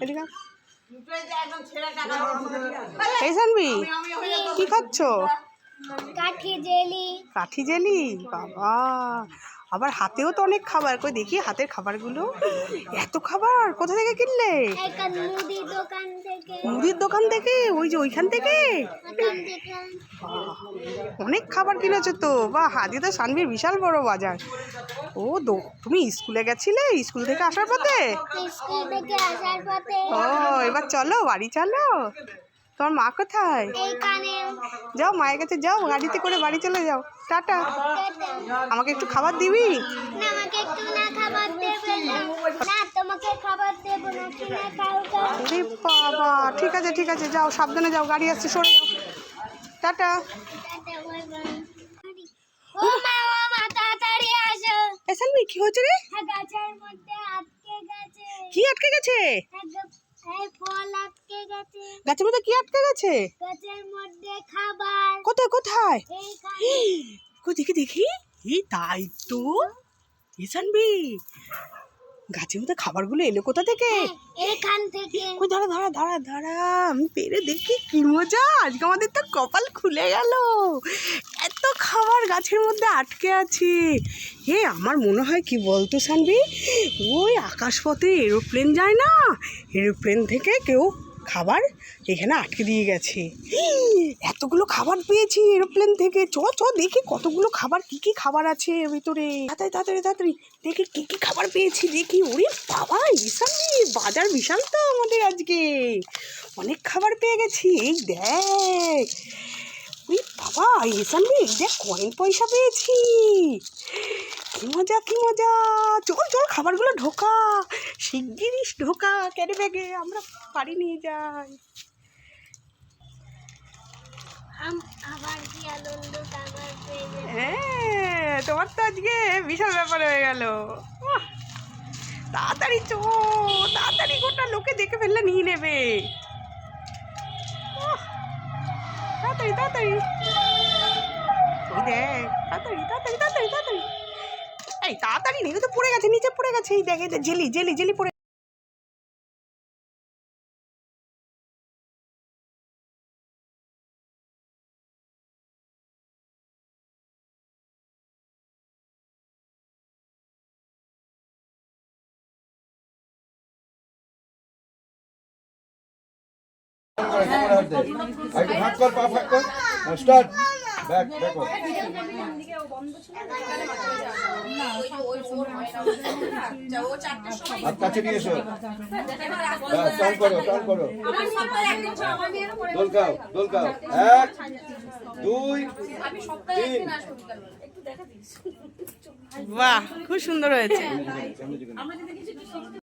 এদিকে এই জানবি কি খাচ্ছ? কাঠি জেলি। কাঠি জেলি? বাবা। আবার হাতেও তো অনেক খাবার। কই দেখি হাতের খাবারগুলো। এত খাবার? কোথা থেকে কিনলে? মুদির দোকান থেকে। ওই যে ওইখান থেকে? অনেক খাবার কিনেছো তো। বা হাতি তো সানবির বিশাল বড় বাজার। ও তুমি স্কুলে গেছিলে? স্কুল থেকে আসার পথে? স্কুল থেকে আসার পথে। ও এবার চলো বাড়ি চলো। তোমার মা কোথায়? যাও মায়ের কাছে যাও গাড়িতে করে বাড়ি চলে যাও। টাটা। আমাকে একটু খাবার দিবি? বাবা ঠিক আছে ঠিক আছে যাও সাবধানে যাও গাড়ি আসছে সরে যাও। টাটা। কি হয়েছে রে? হ্যাঁ, কি আটকে গেছে? একদম ফল আটকে গেছে। গাছের মধ্যে কি আটকে গেছে? গাছের মধ্যে খাবার। কোথায় কোথায়? দেখি দেখি। এই তাই তো। এসানবি গাছের মধ্যে খাবারগুলো এলো কোথা থেকে? এখান থেকে। ওই ধরা ধরা ধরা ধরা আমি পেরে দেখি কি মজা। আজকে আমাদের তো কপাল খুলে গেল। এত খাবার গাছের মধ্যে আটকে আছে। হে আমার মনে হয় কি বলতো সানবি? ওই আকাশপথে এরোপ্লেন যায় না? এরোপ্লেন থেকে কেউ খাবার এখানে আটকে দিয়ে গেছে। এতগুলো খাবার পেয়েছি এরোপ্লেন থেকে। চ চ, দেখি কতগুলো খাবার, কি কি খাবার আছে ভিতরে? তাড়াতাড়ি তাড়াতাড়ি তাড়াতাড়ি। দেখি কি কি খাবার পেয়েছি, দেখি। ওরে বাবা বিশাল বাজার বিশাল তো আমাদের আজকে। অনেক খাবার পেয়ে গেছি, এই দেখ। ওই বাবা এই দেখ, কয়েন পয়সা পেয়েছি। কি মজা কি মজা। চল চল খাবারগুলো ঢোকা। শিগগিরই ঢোকা ক্যারি ব্যাগে আমরা বাড়ি নিয়ে যাই। হ্যাঁ তোমার তো আজকে বিশাল ব্যাপার হয়ে গেল। তাড়াতাড়ি চো তাড়াতাড়ি গোটা লোকে দেখে ফেললে নিয়ে নেবে। তাড়াতাড়ি তাড়াতাড়ি। ওই দেখ তাড়াতাড়ি তাড়াতাড়ি তাড়াতাড়ি তাড়াতাড়ি। এই তাড়াতাড়ি নেই তো পড়ে গেছে নিচে পড়ে গেছে এই দেখ জেলি জেলি জেলি পড়ে আগে ভাগ কর পা ভাগ কর। স্টার্ট। কাছে নিয়ে এসো। টান করো টান করো। দোলকাও দোলকাও। এক দুই তিন। বাহ খুব সুন্দর হয়েছে।